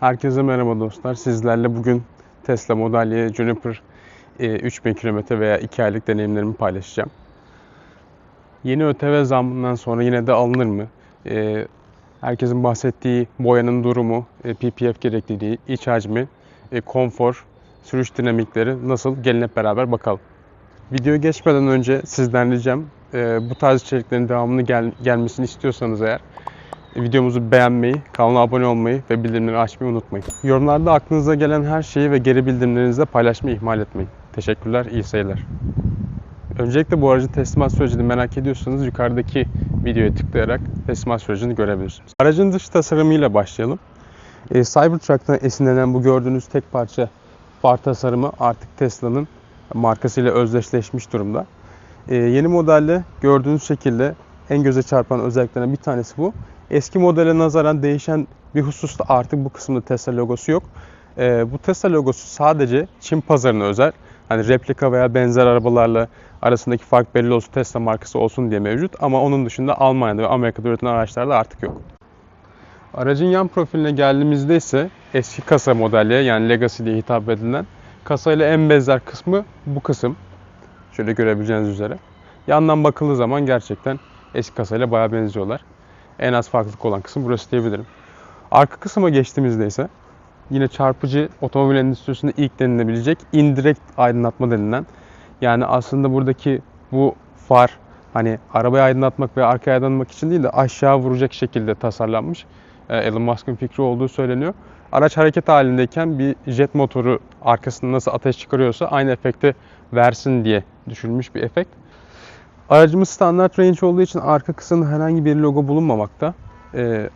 Herkese merhaba dostlar. Sizlerle bugün Tesla Model Y Juniper e, 3000 km veya 2 aylık deneyimlerimi paylaşacağım. Yeni ÖTV zammından sonra yine de alınır mı? E, Herkesin bahsettiği boyanın durumu, e, PPF gerekliliği, iç hacmi, e, konfor, sürüş dinamikleri nasıl? Gelin hep beraber bakalım. Videoya geçmeden önce sizden ricam e, bu tarz içeriklerin devamını gel- gelmesini istiyorsanız eğer videomuzu beğenmeyi, kanala abone olmayı ve bildirimleri açmayı unutmayın. Yorumlarda aklınıza gelen her şeyi ve geri bildirimlerinizi de paylaşmayı ihmal etmeyin. Teşekkürler, iyi seyirler. Öncelikle bu aracın teslimat sürecini merak ediyorsanız yukarıdaki videoya tıklayarak teslimat sürecini görebilirsiniz. Aracın dış tasarımıyla başlayalım. E, Cybertruck'tan esinlenen bu gördüğünüz tek parça far tasarımı artık Tesla'nın markasıyla özdeşleşmiş durumda. E, yeni modelde gördüğünüz şekilde en göze çarpan özelliklerden bir tanesi bu. Eski modele nazaran değişen bir hususta artık bu kısımda Tesla logosu yok. Ee, bu Tesla logosu sadece Çin pazarına özel. Hani replika veya benzer arabalarla arasındaki fark belli olsun Tesla markası olsun diye mevcut. Ama onun dışında Almanya'da ve Amerika'da üretilen araçlarda artık yok. Aracın yan profiline geldiğimizde ise eski kasa modeli yani Legacy diye hitap edilen kasayla en benzer kısmı bu kısım. Şöyle görebileceğiniz üzere. Yandan bakıldığı zaman gerçekten eski kasayla bayağı benziyorlar. En az farklılık olan kısım burası diyebilirim. Arka kısma geçtiğimizde ise yine çarpıcı otomobil endüstrisinde ilk denilebilecek indirekt aydınlatma denilen yani aslında buradaki bu far hani arabayı aydınlatmak veya arkaya aydınlatmak için değil de aşağı vuracak şekilde tasarlanmış. Ee, Elon Musk'ın fikri olduğu söyleniyor. Araç hareket halindeyken bir jet motoru arkasında nasıl ateş çıkarıyorsa aynı efekti versin diye düşünülmüş bir efekt. Aracımız standart range olduğu için arka kısmında herhangi bir logo bulunmamakta. Ee,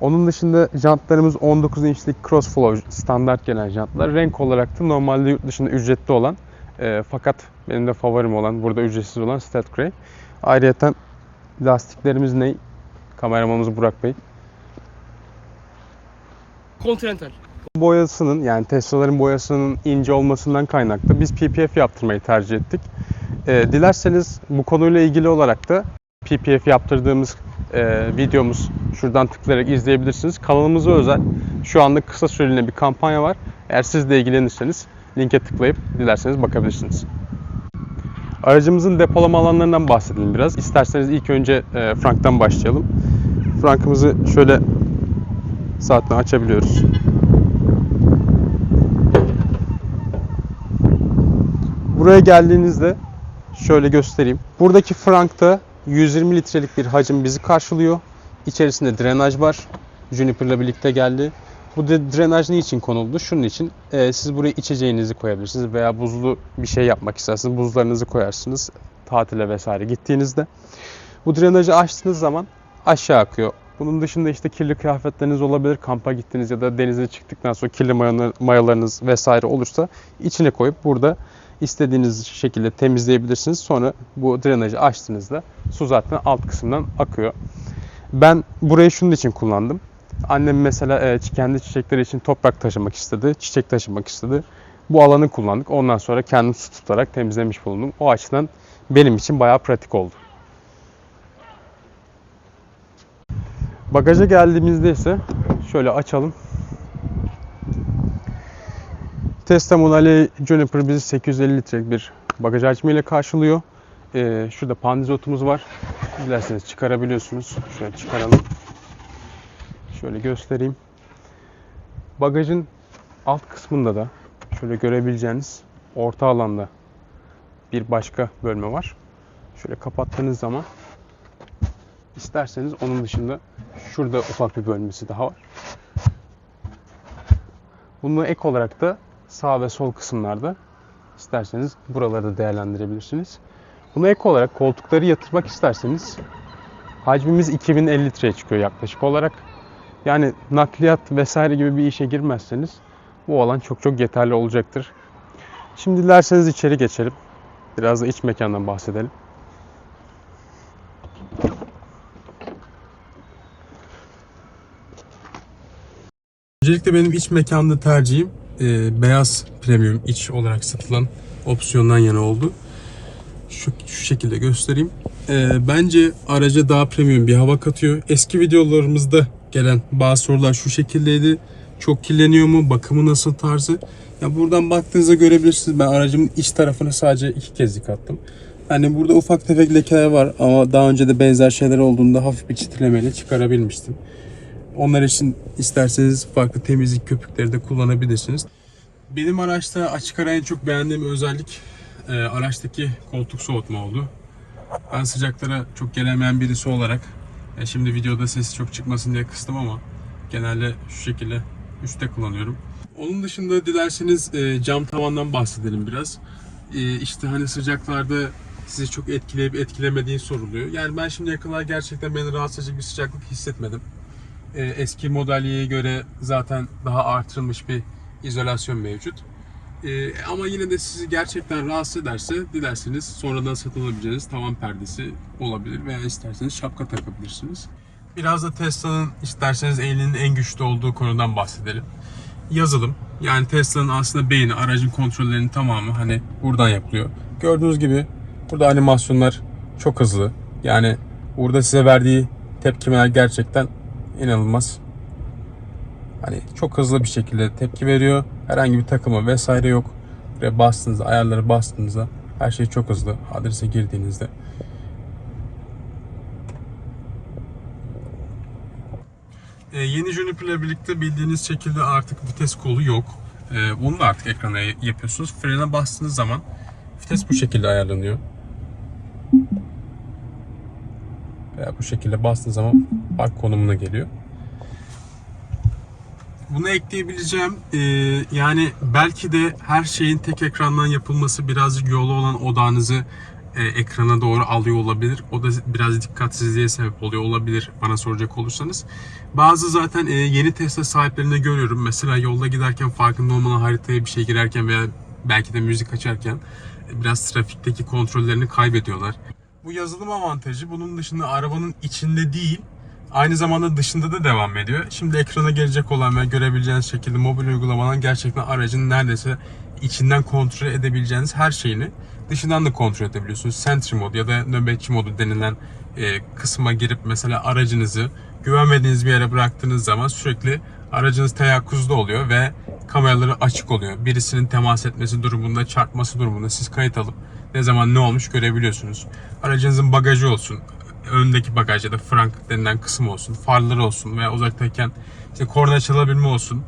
onun dışında jantlarımız 19 inçlik Crossflow standart gelen jantlar. Renk olarak da normalde yurt dışında ücretli olan e, fakat benim de favorim olan burada ücretsiz olan Stat Grey. Ayrıca lastiklerimiz ne? Kameramanımız Burak Bey. Continental. Boyasının yani Tesla'ların boyasının ince olmasından kaynaklı biz PPF yaptırmayı tercih ettik. Ee, dilerseniz bu konuyla ilgili olarak da PPF yaptırdığımız e, videomuz şuradan tıklayarak izleyebilirsiniz. Kanalımıza özel şu anlık kısa süreliğine bir kampanya var. Eğer siz de ilgilenirseniz linke tıklayıp dilerseniz bakabilirsiniz. Aracımızın depolama alanlarından bahsedelim biraz. İsterseniz ilk önce e, Frank'tan başlayalım. Frank'ımızı şöyle saatten açabiliyoruz. Buraya geldiğinizde şöyle göstereyim. Buradaki frankta 120 litrelik bir hacim bizi karşılıyor. İçerisinde drenaj var. Juniper'la birlikte geldi. Bu de drenaj niçin konuldu? Şunun için e, siz buraya içeceğinizi koyabilirsiniz veya buzlu bir şey yapmak isterseniz buzlarınızı koyarsınız tatile vesaire gittiğinizde. Bu drenajı açtığınız zaman aşağı akıyor. Bunun dışında işte kirli kıyafetleriniz olabilir. Kampa gittiniz ya da denize çıktıktan sonra kirli mayalar- mayalarınız vesaire olursa içine koyup burada istediğiniz şekilde temizleyebilirsiniz. Sonra bu drenajı açtığınızda su zaten alt kısımdan akıyor. Ben burayı şunun için kullandım. Annem mesela e, kendi çiçekleri için toprak taşımak istedi, çiçek taşımak istedi. Bu alanı kullandık. Ondan sonra kendim su tutarak temizlemiş bulundum. O açıdan benim için bayağı pratik oldu. Bagaja geldiğimizde ise şöyle açalım. Tesla Model Y Juniper bizi 850 litrelik bir bagaj hacmiyle karşılıyor. Ee, şurada pandizotumuz var. Dilerseniz çıkarabiliyorsunuz. Şöyle çıkaralım. Şöyle göstereyim. Bagajın alt kısmında da şöyle görebileceğiniz orta alanda bir başka bölme var. Şöyle kapattığınız zaman isterseniz onun dışında şurada ufak bir bölmesi daha var. Bunu ek olarak da sağ ve sol kısımlarda isterseniz buraları da değerlendirebilirsiniz. Buna ek olarak koltukları yatırmak isterseniz hacmimiz 2050 litreye çıkıyor yaklaşık olarak. Yani nakliyat vesaire gibi bir işe girmezseniz bu alan çok çok yeterli olacaktır. Şimdi dilerseniz içeri geçelim. Biraz da iç mekandan bahsedelim. Öncelikle benim iç mekanda tercihim e, beyaz premium iç olarak satılan opsiyondan yana oldu. Şu, şu şekilde göstereyim. E, bence araca daha premium bir hava katıyor. Eski videolarımızda gelen bazı sorular şu şekildeydi. Çok kirleniyor mu? Bakımı nasıl tarzı? Ya buradan baktığınızda görebilirsiniz. Ben aracımın iç tarafını sadece iki kez yıkattım. Hani burada ufak tefek lekeler var ama daha önce de benzer şeyler olduğunda hafif bir çitilemeyle çıkarabilmiştim. Onlar için isterseniz farklı temizlik köpükleri de kullanabilirsiniz. Benim araçta açık ara en çok beğendiğim özellik e, araçtaki koltuk soğutma oldu. Ben sıcaklara çok gelemeyen birisi olarak e, şimdi videoda sesi çok çıkmasın diye kıstım ama genelde şu şekilde üstte kullanıyorum. Onun dışında dilerseniz e, cam tavandan bahsedelim biraz. E, işte hani sıcaklarda sizi çok etkileyip etkilemediği soruluyor. Yani ben şimdiye kadar gerçekten beni rahatsız edecek bir sıcaklık hissetmedim. E, eski modelyeye göre zaten daha artırılmış bir izolasyon mevcut. E, ama yine de sizi gerçekten rahatsız ederse dilerseniz sonradan satın alabileceğiniz tavan perdesi olabilir veya isterseniz şapka takabilirsiniz. Biraz da Tesla'nın isterseniz elinin en güçlü olduğu konudan bahsedelim. Yazılım. Yani Tesla'nın aslında beyni, aracın kontrollerinin tamamı hani buradan yapılıyor. Gördüğünüz gibi burada animasyonlar çok hızlı. Yani burada size verdiği tepkimeler gerçekten inanılmaz. Hani çok hızlı bir şekilde tepki veriyor. Herhangi bir takımı vesaire yok. Buraya bastığınızda, ayarları bastığınızda her şey çok hızlı. Adrese girdiğinizde. E, yeni Juniper ile birlikte bildiğiniz şekilde artık vites kolu yok. E, bunu da artık ekrana yapıyorsunuz. Frene bastığınız zaman vites bu şekilde ayarlanıyor. Veya bu şekilde bastığınız zaman park konumuna geliyor. Bunu ekleyebileceğim e, yani belki de her şeyin tek ekrandan yapılması birazcık yolu olan odağınızı e, ekrana doğru alıyor olabilir. O da biraz dikkatsizliğe sebep oluyor olabilir bana soracak olursanız. Bazı zaten e, yeni Tesla sahiplerinde görüyorum. Mesela yolda giderken farkında olmadan haritaya bir şey girerken veya belki de müzik açarken e, biraz trafikteki kontrollerini kaybediyorlar. Bu yazılım avantajı bunun dışında arabanın içinde değil aynı zamanda dışında da devam ediyor. Şimdi ekrana gelecek olan ve görebileceğiniz şekilde mobil uygulamadan gerçekten aracın neredeyse içinden kontrol edebileceğiniz her şeyini dışından da kontrol edebiliyorsunuz. Sentry mod ya da nöbetçi modu denilen e, kısma girip mesela aracınızı güvenmediğiniz bir yere bıraktığınız zaman sürekli aracınız teyakkuzda oluyor ve kameraları açık oluyor. Birisinin temas etmesi durumunda, çarpması durumunda siz kayıt alıp ne zaman ne olmuş görebiliyorsunuz. Aracınızın bagajı olsun, öndeki bagaj ya da frank denilen kısım olsun, farları olsun veya uzaktayken işte korna çalabilme olsun.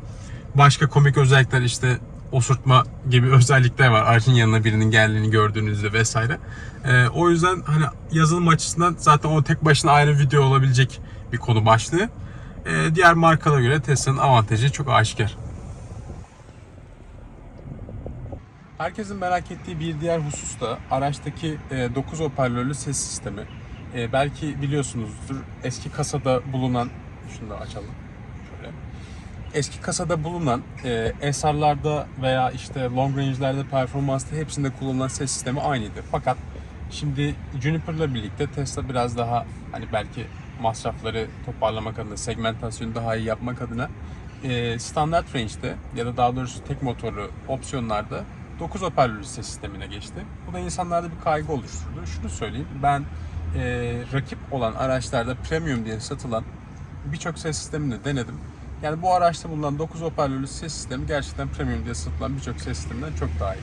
Başka komik özellikler işte osurtma gibi özellikler var. Aracın yanına birinin geldiğini gördüğünüzde vesaire. Ee, o yüzden hani yazılım açısından zaten o tek başına ayrı video olabilecek bir konu başlığı. Ee, diğer markalara göre Tesla'nın avantajı çok aşikar. Herkesin merak ettiği bir diğer husus da araçtaki 9 hoparlörlü ses sistemi. E, belki biliyorsunuzdur eski kasada bulunan şunu da açalım şöyle. Eski kasada bulunan e, SR'larda veya işte long range'lerde performansta hepsinde kullanılan ses sistemi aynıydı. Fakat şimdi Juniper'la birlikte Tesla biraz daha hani belki masrafları toparlamak adına, segmentasyonu daha iyi yapmak adına e, standart range'de ya da daha doğrusu tek motorlu opsiyonlarda 9 hoparlörlü ses sistemine geçti. Bu da insanlarda bir kaygı oluşturdu. Şunu söyleyeyim, ben e, rakip olan araçlarda premium diye satılan birçok ses sistemini denedim. Yani bu araçta bulunan 9 hoparlörlü ses sistemi gerçekten premium diye satılan birçok ses sisteminden çok daha iyi.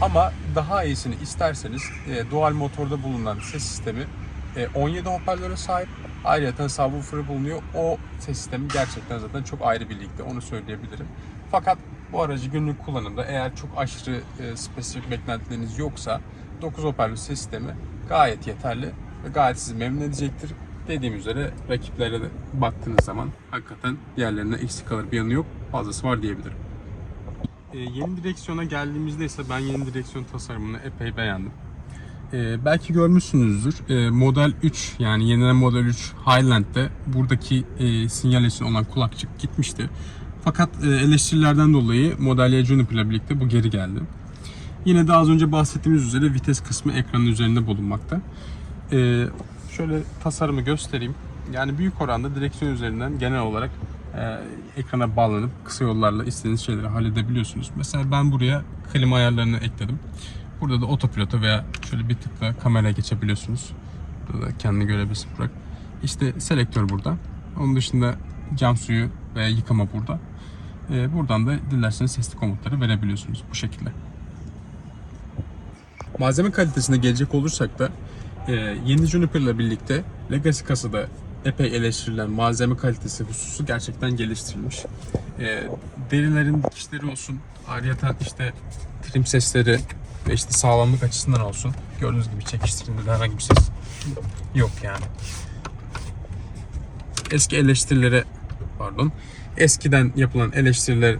Ama daha iyisini isterseniz e, dual motorda bulunan ses sistemi e, 17 hoparlöre sahip. Ayrıca subwoofer'ı bulunuyor. O ses sistemi gerçekten zaten çok ayrı bir ligde onu söyleyebilirim. Fakat bu aracı günlük kullanımda eğer çok aşırı e, spesifik beklentileriniz yoksa 9 hoparlör ses sistemi gayet yeterli gayet sizi memnun edecektir. Dediğim üzere rakiplere de baktığınız zaman hakikaten diğerlerine eksik kalır bir yanı yok. Fazlası var diyebilirim. Ee, yeni direksiyona geldiğimizde ise ben yeni direksiyon tasarımını epey beğendim. Ee, belki görmüşsünüzdür. Ee, Model 3 yani yenilenen Model 3 Highland'de buradaki e, sinyal için olan kulakçık gitmişti. Fakat e, eleştirilerden dolayı Model Y Juniper ile birlikte bu geri geldi. Yine de az önce bahsettiğimiz üzere vites kısmı ekranın üzerinde bulunmakta. Ee, şöyle tasarımı göstereyim. Yani büyük oranda direksiyon üzerinden genel olarak e, ekrana bağlanıp kısa yollarla istediğiniz şeyleri halledebiliyorsunuz. Mesela ben buraya klima ayarlarını ekledim. Burada da otopilota veya şöyle bir tıkla kameraya geçebiliyorsunuz. Burada da kendini görebilirsin bırak. İşte selektör burada. Onun dışında cam suyu veya yıkama burada. Ee, buradan da dilerseniz sesli komutları verebiliyorsunuz bu şekilde. Malzeme kalitesine gelecek olursak da yeni Juniper ile birlikte Legacy kasada epey eleştirilen malzeme kalitesi hususu gerçekten geliştirilmiş. E, derilerin dikişleri olsun, ayrıca işte trim sesleri ve işte sağlamlık açısından olsun. Gördüğünüz gibi çekiştirilmede herhangi bir ses yok yani. Eski eleştirilere pardon eskiden yapılan eleştiriler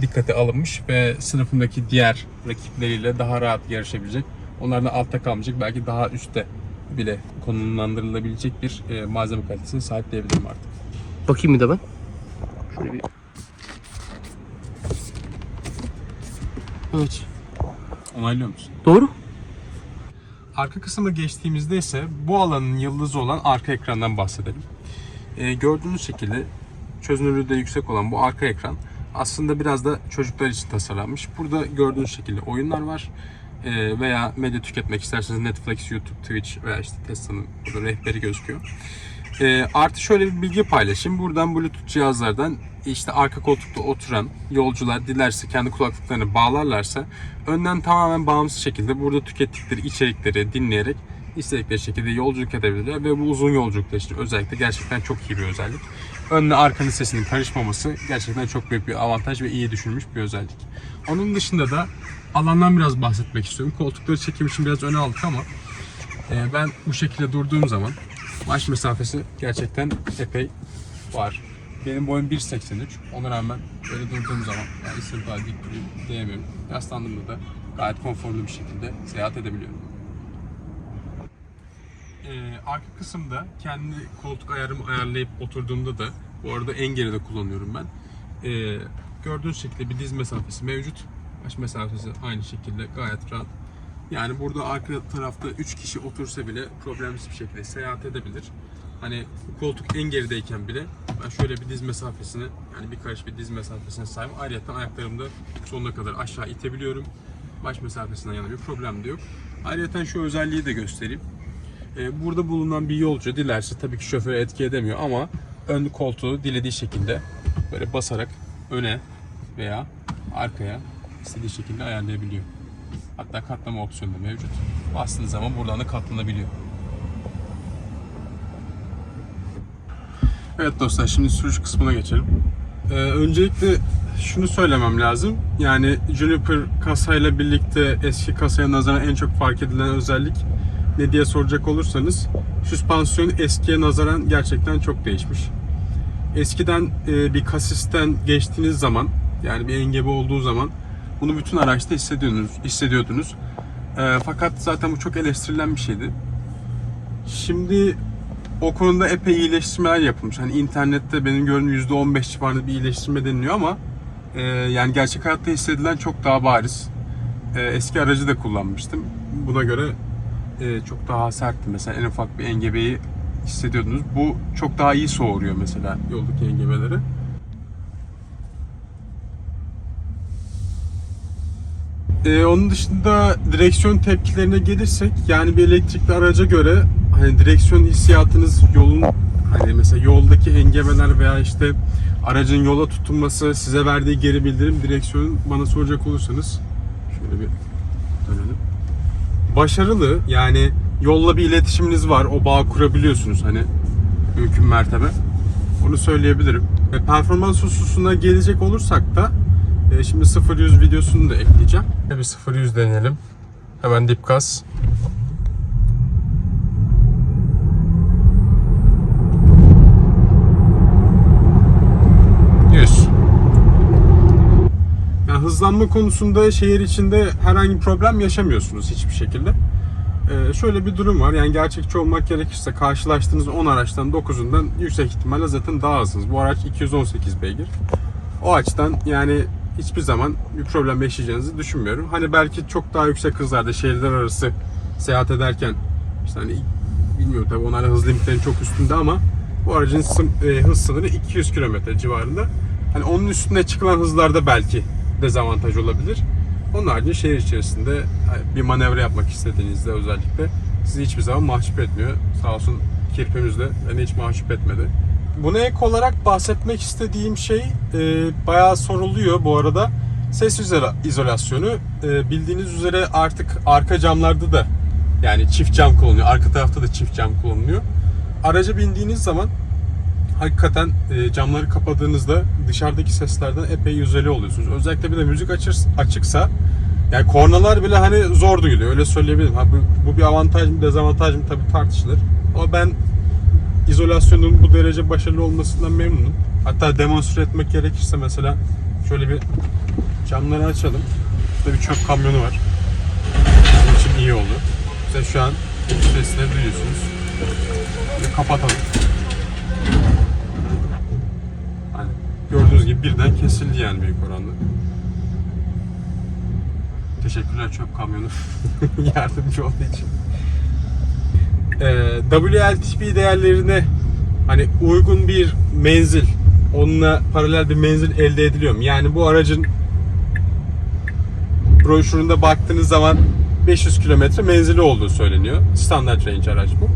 dikkate alınmış ve sınıfındaki diğer rakipleriyle daha rahat yarışabilecek. Onlardan altta kalmayacak belki daha üstte bile konumlandırılabilecek bir e, malzeme kalitesine sahip diyebilirim artık. Bakayım bir de ben. Şöyle bir. Evet. Onaylıyor musun? Doğru. Arka kısmı geçtiğimizde ise bu alanın yıldızı olan arka ekrandan bahsedelim. Ee, gördüğünüz şekilde çözünürlüğü de yüksek olan bu arka ekran aslında biraz da çocuklar için tasarlanmış. Burada gördüğünüz şekilde oyunlar var. Ee, veya medya tüketmek isterseniz Netflix, YouTube, Twitch veya işte Tesla'nın burada rehberi gözüküyor. Ee, artı şöyle bir bilgi paylaşayım. Buradan Bluetooth cihazlardan işte arka koltukta oturan yolcular dilerse kendi kulaklıklarını bağlarlarsa önden tamamen bağımsız şekilde burada tükettikleri içerikleri dinleyerek istedikleri şekilde yolculuk edebilirler ve bu uzun yolculuklar için özellikle gerçekten çok iyi bir özellik. Önle arkanın sesinin karışmaması gerçekten çok büyük bir avantaj ve iyi düşünülmüş bir özellik. Onun dışında da alandan biraz bahsetmek istiyorum. Koltukları çekim için biraz öne aldık ama e, ben bu şekilde durduğum zaman baş mesafesi gerçekten epey var. Benim boyum 1.83. Ona rağmen böyle durduğum zaman yani istediğim kadar dik durayım diyemiyorum. Yaslandığımda da gayet konforlu bir şekilde seyahat edebiliyorum. Ee, arka kısımda kendi koltuk ayarımı ayarlayıp oturduğumda da bu arada en geride kullanıyorum ben. Ee, gördüğünüz şekilde bir diz mesafesi mevcut. Baş mesafesi aynı şekilde gayet rahat. Yani burada arka tarafta 3 kişi otursa bile problemsiz bir şekilde seyahat edebilir. Hani koltuk en gerideyken bile ben şöyle bir diz mesafesine yani bir karış bir diz mesafesine sahip. Ayrıca ayaklarımı da sonuna kadar aşağı itebiliyorum. Baş mesafesinden yana bir problem de yok. Ayrıca şu özelliği de göstereyim. Ee, Burada bulunan bir yolcu dilerse tabii ki şoföre etki edemiyor ama ön koltuğu dilediği şekilde böyle basarak öne veya arkaya istediği şekilde ayarlayabiliyor. Hatta katlama opsiyonu da mevcut. Bastığınız zaman buradan da katlanabiliyor. Evet dostlar şimdi sürüş kısmına geçelim. Ee, öncelikle şunu söylemem lazım. Yani Juniper kasayla birlikte eski kasaya nazaran en çok fark edilen özellik ne diye soracak olursanız süspansiyon eskiye nazaran gerçekten çok değişmiş. Eskiden e, bir kasisten geçtiğiniz zaman yani bir engebe olduğu zaman bunu bütün araçta hissediyordunuz. hissediyordunuz. E, fakat zaten bu çok eleştirilen bir şeydi. Şimdi o konuda epey iyileştirmeler yapılmış. Hani internette benim gördüğüm %15 civarında bir iyileştirme deniliyor ama e, yani gerçek hayatta hissedilen çok daha bariz. E, eski aracı da kullanmıştım. Buna göre e, çok daha sertti. Mesela en ufak bir engebeyi hissediyordunuz. Bu çok daha iyi soğuruyor mesela yoldaki engebeleri. Ee, onun dışında direksiyon tepkilerine gelirsek yani bir elektrikli araca göre hani direksiyon hissiyatınız yolun hani mesela yoldaki engebeler veya işte aracın yola tutunması size verdiği geri bildirim direksiyonun bana soracak olursanız şöyle bir dönelim. Başarılı yani yolla bir iletişiminiz var o bağ kurabiliyorsunuz hani mümkün mertebe. Onu söyleyebilirim. Ve performans hususuna gelecek olursak da e, şimdi 0-100 videosunu da ekleyeceğim. Bir 0-100 deneyelim. Hemen dip gaz. Yüz. Yani hızlanma konusunda şehir içinde herhangi bir problem yaşamıyorsunuz hiçbir şekilde. Ee, şöyle bir durum var. Yani gerçekçi olmak gerekirse karşılaştığınız 10 araçtan 9'undan yüksek ihtimalle zaten daha hızlısınız. Bu araç 218 beygir. O açıdan yani hiçbir zaman bir problem yaşayacağınızı düşünmüyorum. Hani belki çok daha yüksek hızlarda şehirler arası seyahat ederken işte hani bilmiyorum tabii onların hız limitlerinin çok üstünde ama bu aracın e, hız sınırı 200 km civarında. Hani onun üstüne çıkılan hızlarda belki dezavantaj olabilir. Onun haricinde şehir içerisinde hani bir manevra yapmak istediğinizde özellikle sizi hiçbir zaman mahcup etmiyor. Sağ olsun kirpimiz de beni hiç mahcup etmedi. Buna ek olarak bahsetmek istediğim şey e, bayağı soruluyor bu arada. Ses izola- izolasyonu e, bildiğiniz üzere artık arka camlarda da yani çift cam kullanılıyor. Arka tarafta da çift cam kullanılıyor. Araca bindiğiniz zaman hakikaten e, camları kapadığınızda dışarıdaki seslerden epey izole oluyorsunuz. Özellikle bir de müzik açır, açıksa yani kornalar bile hani zor duyuluyor öyle söyleyebilirim. Ha, bu, bu bir avantaj mı dezavantaj mı tabii tartışılır. Ama ben izolasyonun bu derece başarılı olmasından memnunum. Hatta demonstre etmek gerekirse mesela şöyle bir camları açalım. Burada bir çöp kamyonu var. Bizim için iyi oldu. İşte şu an sesleri duyuyorsunuz. Şimdi kapatalım. Hani gördüğünüz gibi birden kesildi yani büyük oranda. Teşekkürler çöp kamyonu yardımcı olduğu için. Ee, WLTP değerlerine hani uygun bir menzil, onunla paralel bir menzil elde ediliyor mu? Yani bu aracın broşüründe baktığınız zaman 500 kilometre menzili olduğu söyleniyor. Standart range araç bu.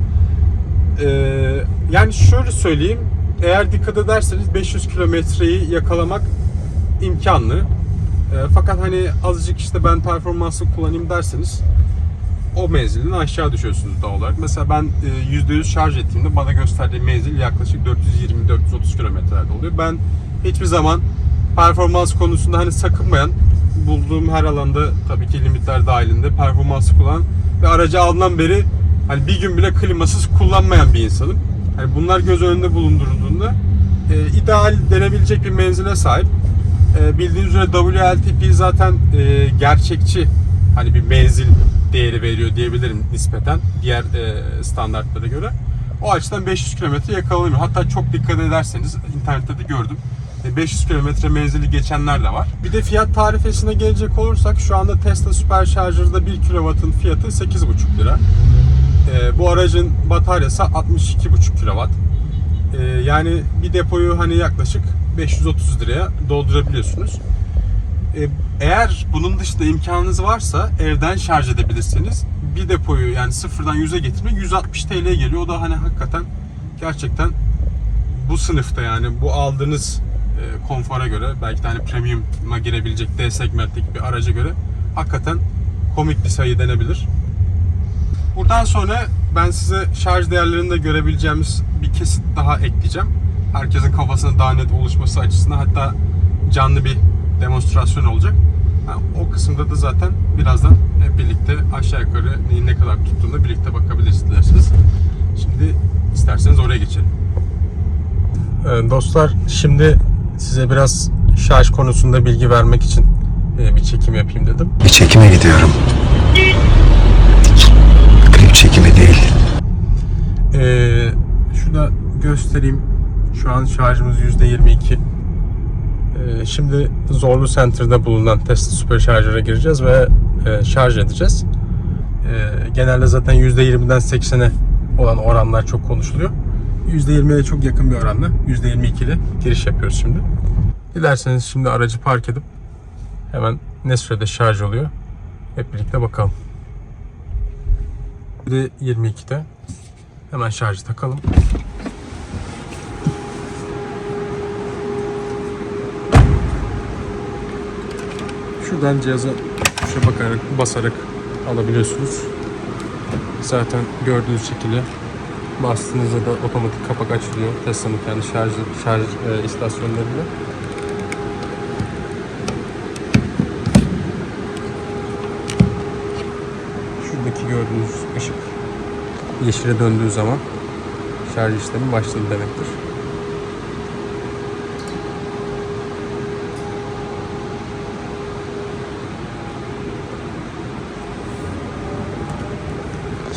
Ee, yani şöyle söyleyeyim. Eğer dikkat ederseniz 500 kilometreyi yakalamak imkanlı. Ee, fakat hani azıcık işte ben performanslı kullanayım derseniz o menzilden aşağı düşüyorsunuz doğal olarak. Mesela ben e, %100 şarj ettiğimde bana gösterdiği menzil yaklaşık 420-430 kilometrelerde oluyor. Ben hiçbir zaman performans konusunda hani sakınmayan, bulduğum her alanda tabii ki limitler dahilinde performansı kullanan ve aracı aldığından beri hani bir gün bile klimasız kullanmayan bir insanım. Hani bunlar göz önünde bulundurulduğunda e, ideal denebilecek bir menzile sahip. E, bildiğiniz üzere WLTP zaten e, gerçekçi hani bir menzil değeri veriyor diyebilirim nispeten diğer e, standartlara göre. O açıdan 500 kilometre yakalanıyor. Hatta çok dikkat ederseniz internette de gördüm. E, 500 kilometre menzili geçenler de var. Bir de fiyat tarifesine gelecek olursak şu anda Tesla Supercharger'da 1 kW'ın fiyatı 8,5 lira. E, bu aracın bataryası 62,5 kW. E, yani bir depoyu hani yaklaşık 530 liraya doldurabiliyorsunuz. E, Eğer bunun dışında imkanınız varsa evden şarj edebilirsiniz. Bir depoyu yani sıfırdan 100'e getirmek 160 TL'ye geliyor. O da hani hakikaten gerçekten bu sınıfta yani bu aldığınız e, konfora göre belki de hani premium'a girebilecek D segmentteki bir araca göre hakikaten komik bir sayı denebilir. Buradan sonra ben size şarj değerlerini de görebileceğimiz bir kesit daha ekleyeceğim. Herkesin kafasına daha net oluşması açısından hatta canlı bir demonstrasyon olacak. O kısımda da zaten birazdan hep birlikte aşağı yukarı neyin ne kadar tuttuğuna birlikte bakabiliriz dilerseniz. Şimdi isterseniz oraya geçelim. Ee, dostlar şimdi size biraz şarj konusunda bilgi vermek için e, bir çekim yapayım dedim. Bir çekime gidiyorum. Klip çekimi değil. Ee, şurada göstereyim. Şu an şarjımız %22. Ee, şimdi Zorlu Center'da bulunan Tesla Supercharger'a gireceğiz ve e, şarj edeceğiz. Ee, genelde zaten %20'den 80'e olan oranlar çok konuşuluyor. %20'ye çok yakın bir oranla %22 ile giriş yapıyoruz şimdi. Dilerseniz şimdi aracı park edip hemen ne sürede şarj oluyor hep birlikte bakalım. %22'de Hemen şarjı takalım. Şuradan cihaza tuşa bakarak, basarak alabiliyorsunuz. Zaten gördüğünüz şekilde bastığınızda da otomatik kapak açılıyor. Tesla'nın kendi şarj, şarj e, istasyonlarında. Şuradaki gördüğünüz ışık yeşile döndüğü zaman şarj işlemi başladı demektir.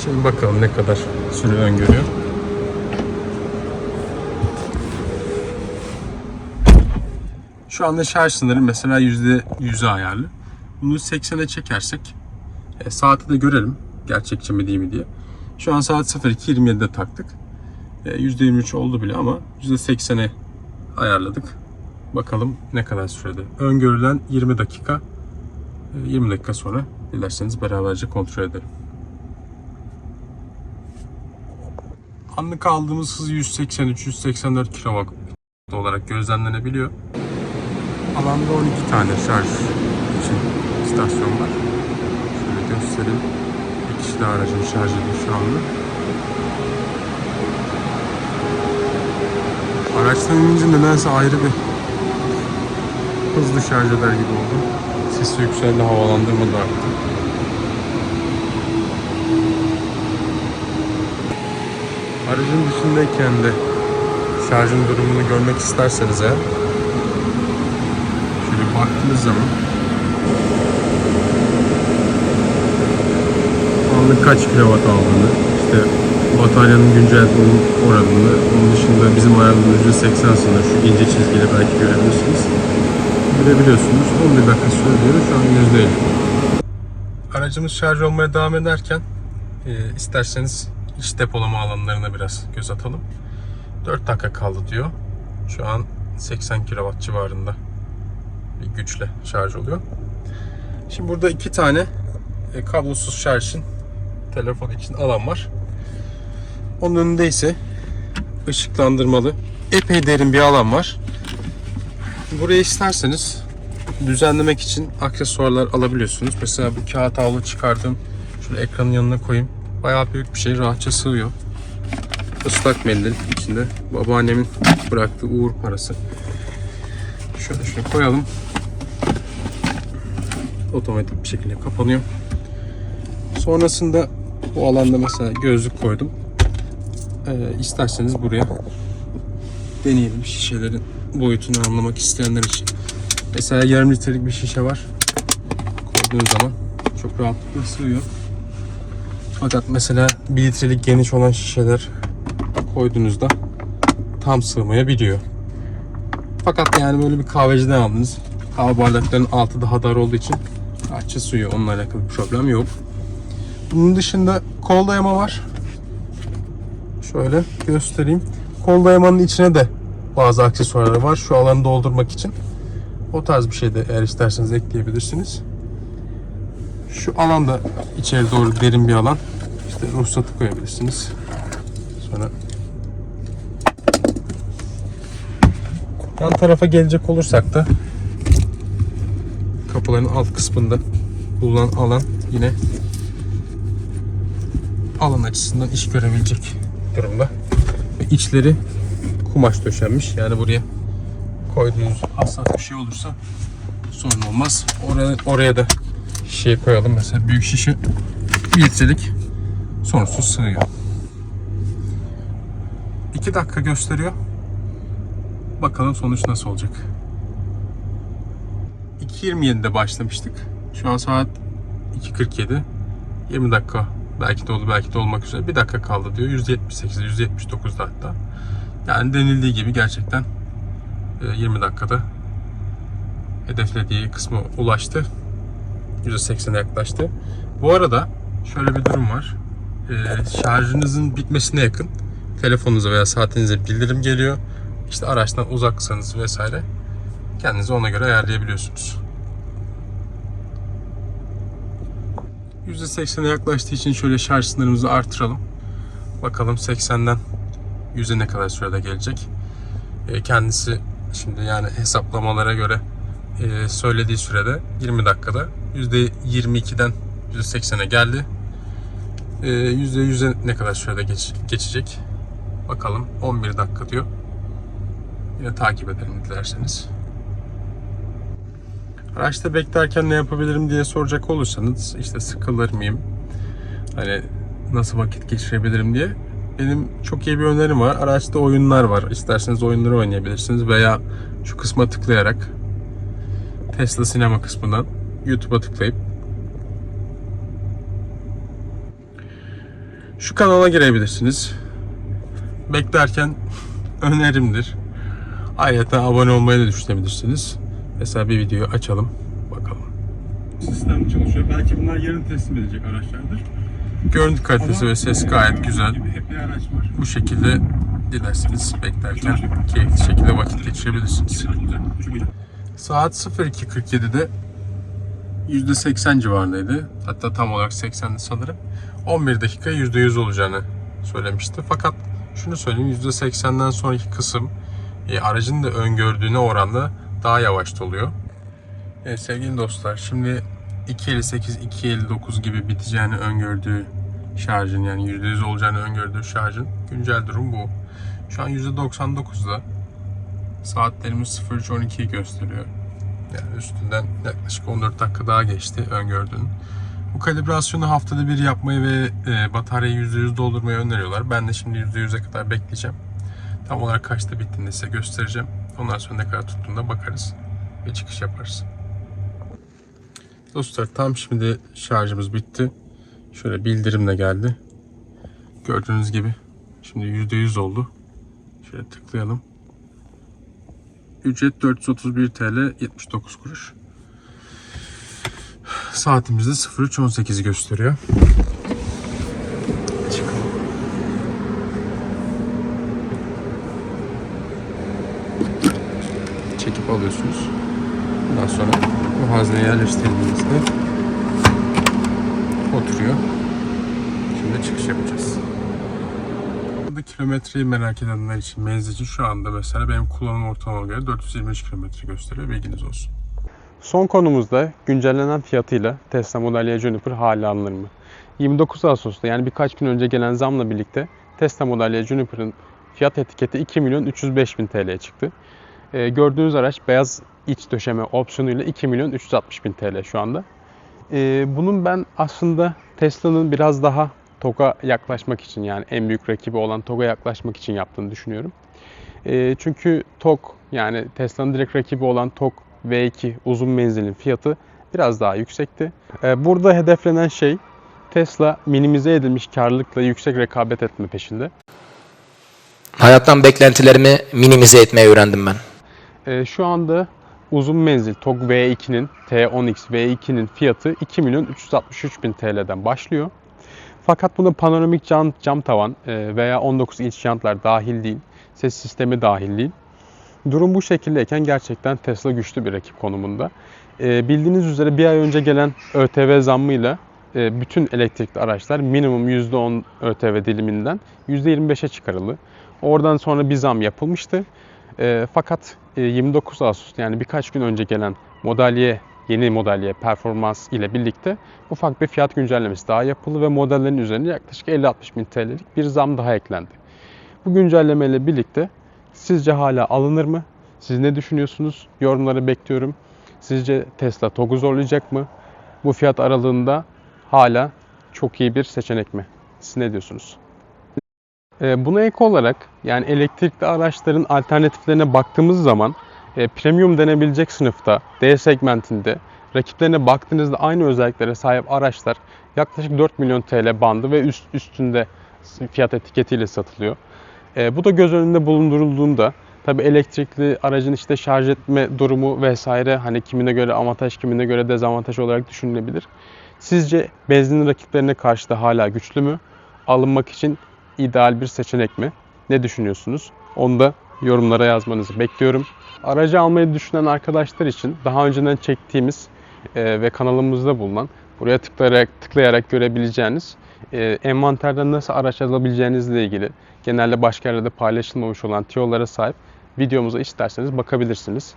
Şimdi bakalım ne kadar süre öngörüyor. Şu anda şarj sınırı mesela %100'e ayarlı. Bunu 80'e çekersek e, saati de görelim gerçekçi mi değil mi diye. Şu an saat 02.27'de taktık. E, %23 oldu bile ama %80'e ayarladık. Bakalım ne kadar sürede. Öngörülen 20 dakika. E, 20 dakika sonra dilerseniz beraberce kontrol edelim. Anlık aldığımız hız 183-184 kW olarak gözlemlenebiliyor. Alanda 12 tane şarj için istasyon var. Şöyle göstereyim. Bir kişi de aracın şarj ediyor şu anda. Araçtan inince nedense ayrı bir hızlı şarj eder gibi oldu. Sesi yükseldi, havalandırma da. Aracın dışındayken de şarjın durumunu görmek isterseniz eğer şöyle baktığınız zaman anlık kaç kilowatt aldığını işte bataryanın güncel durum oranını onun dışında bizim ayarladığımız %80 sınır şu ince çizgiyle belki görebilirsiniz. Görebiliyorsunuz. 11 dakika söylüyor şu an %50 aracımız şarj olmaya devam ederken e, isterseniz iç depolama alanlarına biraz göz atalım 4 dakika kaldı diyor şu an 80 kW civarında bir güçle şarj oluyor şimdi burada iki tane e, kablosuz şarj için telefon için alan var onun önünde ise ışıklandırmalı epey derin bir alan var. Buraya isterseniz düzenlemek için aksesuarlar alabiliyorsunuz. Mesela bu kağıt havlu çıkardım. Şöyle ekranın yanına koyayım. Bayağı büyük bir şey. Rahatça sığıyor. Islak mendil içinde. Babaannemin bıraktığı uğur parası. Şöyle şöyle koyalım. Otomatik bir şekilde kapanıyor. Sonrasında bu alanda mesela gözlük koydum. Ee, isterseniz buraya deneyelim şişelerin boyutunu anlamak isteyenler için. Mesela yarım litrelik bir şişe var. Koyduğunuz zaman çok rahatlıkla sığıyor. Fakat mesela 1 litrelik geniş olan şişeler koyduğunuzda tam sığmayabiliyor. Fakat yani böyle bir kahveciden aldınız. Kahve bardaklarının altı daha dar olduğu için rahatça sığıyor. Onunla alakalı bir problem yok. Bunun dışında kol dayama var. Şöyle göstereyim. Kol dayamanın içine de bazı aksesuarlar var. Şu alanı doldurmak için. O tarz bir şey de eğer isterseniz ekleyebilirsiniz. Şu alanda içeri doğru derin bir alan. İşte ruhsatı koyabilirsiniz. Sonra yan tarafa gelecek olursak da kapıların alt kısmında bulunan alan yine alan açısından iş görebilecek durumda. Ve içleri kumaş döşenmiş. Yani buraya koyduğunuz hassas bir şey olursa sorun olmaz. Oraya, oraya da şey koyalım. Mesela büyük şişe 1 litrelik sonsuz sığıyor. 2 dakika gösteriyor. Bakalım sonuç nasıl olacak. 2.27'de başlamıştık. Şu an saat 2.47. 20 dakika belki de oldu belki de olmak üzere. Bir dakika kaldı diyor. 178'de 179'da hatta. Yani denildiği gibi gerçekten e, 20 dakikada hedeflediği kısma ulaştı. %80'e yaklaştı. Bu arada şöyle bir durum var. E, şarjınızın bitmesine yakın telefonunuza veya saatinize bildirim geliyor. İşte araçtan uzaksanız vesaire kendinizi ona göre ayarlayabiliyorsunuz. %80'e yaklaştığı için şöyle şarj sınırımızı artıralım. Bakalım 80'den 100'e ne kadar sürede gelecek. E, kendisi şimdi yani hesaplamalara göre e, söylediği sürede 20 dakikada %22'den %80'e geldi. E, %100'e ne kadar sürede geç, geçecek. Bakalım 11 dakika diyor. Yine takip edelim dilerseniz. Araçta beklerken ne yapabilirim diye soracak olursanız işte sıkılır mıyım? Hani nasıl vakit geçirebilirim diye. Benim çok iyi bir önerim var. Araçta oyunlar var. İsterseniz oyunları oynayabilirsiniz veya şu kısma tıklayarak Tesla sinema kısmından YouTube'a tıklayıp şu kanala girebilirsiniz. Beklerken önerimdir. Ayrıca abone olmayı da düşünebilirsiniz. Mesela bir videoyu açalım. Bakalım. Sistem çalışıyor. Belki bunlar yarın teslim edecek araçlardır. Görüntü kalitesi ve ses gayet güzel. Hep bir araç var. Bu şekilde dilerseniz beklerken keyifli şekilde vakit geçirebilirsiniz. Saat 02.47'de %80 civarındaydı. Hatta tam olarak 80'di sanırım. 11 dakika %100 olacağını söylemişti. Fakat şunu söyleyeyim %80'den sonraki kısım e, aracın da öngördüğüne oranla daha yavaş doluyor. Evet sevgili dostlar şimdi 2.58 2.59 gibi biteceğini öngördüğü şarjın yani %100 olacağını öngördüğü şarjın güncel durum bu. Şu an %99'da saatlerimiz 03.12'yi gösteriyor. Yani üstünden yaklaşık 14 dakika daha geçti öngördüğün. Bu kalibrasyonu haftada bir yapmayı ve e, bataryayı %100 doldurmayı öneriyorlar. Ben de şimdi %100'e kadar bekleyeceğim. Tam olarak kaçta bittiğini size göstereceğim. Ondan sonra ne kadar tuttuğunda bakarız ve çıkış yaparız. Dostlar tam şimdi şarjımız bitti. Şöyle bildirim de geldi. Gördüğünüz gibi şimdi %100 oldu. Şöyle tıklayalım. Ücret 431 TL 79 kuruş. Saatimizde 03.18'i gösteriyor. Çıkalım. Çekip alıyorsunuz. Ondan sonra bu hazneye yerleştirdiğinizde oturuyor. Şimdi çıkış yapacağız. Kilometreyi merak edenler için menzilci şu anda mesela benim kullanım ortalamama göre 423 kilometre gösteriyor. Bilginiz olsun. Son konumuzda güncellenen fiyatıyla Tesla Model Y Juniper hala alınır mı? 29 Ağustos'ta yani birkaç gün önce gelen zamla birlikte Tesla Model Y Juniper'ın fiyat etiketi 2 milyon 305 bin TL'ye çıktı. Ee, gördüğünüz araç beyaz iç döşeme opsiyonuyla 2 milyon 360 bin TL şu anda. Ee, bunun ben aslında Tesla'nın biraz daha TOG'a yaklaşmak için yani en büyük rakibi olan TOG'a yaklaşmak için yaptığını düşünüyorum. Ee, çünkü TOG yani Tesla'nın direkt rakibi olan TOG V2 uzun menzilin fiyatı biraz daha yüksekti. Ee, burada hedeflenen şey Tesla minimize edilmiş karlılıkla yüksek rekabet etme peşinde. Hayattan beklentilerimi minimize etmeyi öğrendim ben. Ee, şu anda uzun menzil TOG V2'nin T10X V2'nin fiyatı 2 milyon 363 bin TL'den başlıyor. Fakat buna panoramik cam, cam tavan e, veya 19 inç jantlar dahil değil, ses sistemi dahil değil. Durum bu şekildeyken gerçekten Tesla güçlü bir rakip konumunda. E, bildiğiniz üzere bir ay önce gelen ÖTV zammıyla e, bütün elektrikli araçlar minimum %10 ÖTV diliminden %25'e çıkarıldı. Oradan sonra bir zam yapılmıştı. E, fakat e, 29 Ağustos yani birkaç gün önce gelen Model Y, yeni Model Y performans ile birlikte ufak bir fiyat güncellemesi daha yapıldı ve modellerin üzerine yaklaşık 50-60 bin TL'lik bir zam daha eklendi. Bu güncellemeyle birlikte sizce hala alınır mı? Siz ne düşünüyorsunuz? Yorumları bekliyorum. Sizce Tesla TOG'u zorlayacak mı? Bu fiyat aralığında hala çok iyi bir seçenek mi? Siz ne diyorsunuz? Ee, Buna ek olarak yani elektrikli araçların alternatiflerine baktığımız zaman e, premium denebilecek sınıfta D segmentinde rakiplerine baktığınızda aynı özelliklere sahip araçlar yaklaşık 4 milyon TL bandı ve üst üstünde fiyat etiketiyle satılıyor. E, bu da göz önünde bulundurulduğunda tabi elektrikli aracın işte şarj etme durumu vesaire hani kimine göre avantaj kimine göre dezavantaj olarak düşünülebilir. Sizce benzin rakiplerine karşı da hala güçlü mü? Alınmak için ideal bir seçenek mi? Ne düşünüyorsunuz? Onu da yorumlara yazmanızı bekliyorum. Aracı almayı düşünen arkadaşlar için daha önceden çektiğimiz e, ve kanalımızda bulunan buraya tıklayarak tıklayarak görebileceğiniz e, envanterden nasıl araç alabileceğinizle ilgili genelde başka yerlerde paylaşılmamış olan tiyolara sahip videomuza isterseniz bakabilirsiniz.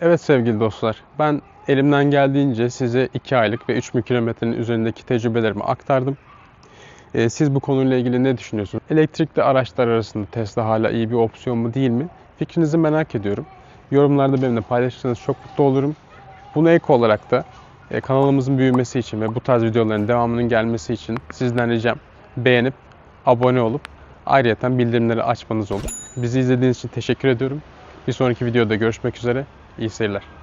Evet sevgili dostlar, ben elimden geldiğince size 2 aylık ve 3000 kilometrenin üzerindeki tecrübelerimi aktardım. Ee, Siz bu konuyla ilgili ne düşünüyorsunuz? Elektrikli araçlar arasında Tesla hala iyi bir opsiyon mu değil mi? Fikrinizi merak ediyorum. Yorumlarda benimle paylaşırsanız çok mutlu olurum. Buna ek olarak da e, kanalımızın büyümesi için ve bu tarz videoların devamının gelmesi için sizden ricam beğenip abone olup ayrıyeten bildirimleri açmanız olur. Bizi izlediğiniz için teşekkür ediyorum. Bir sonraki videoda görüşmek üzere. İyi seyirler.